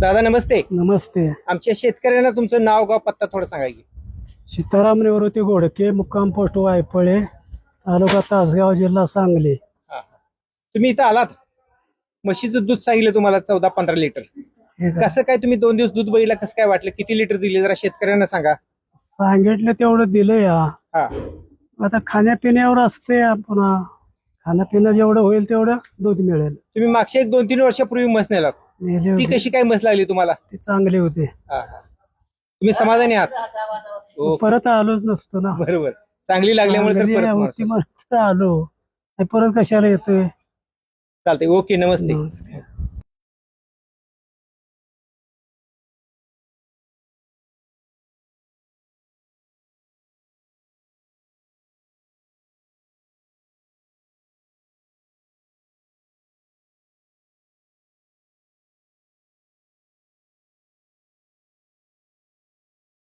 दादा नमस्ते. नमस्ते. आमच्या शेतकऱ्यांना तुमचं नाव गाव पत्ता थोडं सांगा की. सीताराम निवृत्ती घोडके मुक्काम पोस्ट वायफळे तालुका तासगाव जिल्हा सांगली. हा. तुम्ही इथं आलात? म्हशीचं दूध सांगितलं तुम्हाला चौदा पंधरा लिटर. हे? कसं काय तुम्ही दोन दिवस दूध बघितलं कसं काय वाटलं? किती लिटर दिले? जरा शेतकऱ्यांना सांगा. सांगितलं तेवढं दिलं या हा. आता खाण्यापिण्यावर असते आपण. खाण्यापिणं जेवढं होईल तेवढं दूध मिळेल. तुम्ही मागच्या एक दोन तीन वर्षापूर्वी म्हस नेलात. नेली ती होती कशी काय म्हस लागली तुम्हाला? ती चांगली होती. हा, हा. तुम्ही समाधानी आहात? परत आलोच नसतो ना. बरोबर. चांगली लागल्यामुळे तर चांगली परत होती माणूस- म्हणून तर आलो. नाही परत कशाला येतोय? चालतंय. ओके नमस्ते. नमस्ते.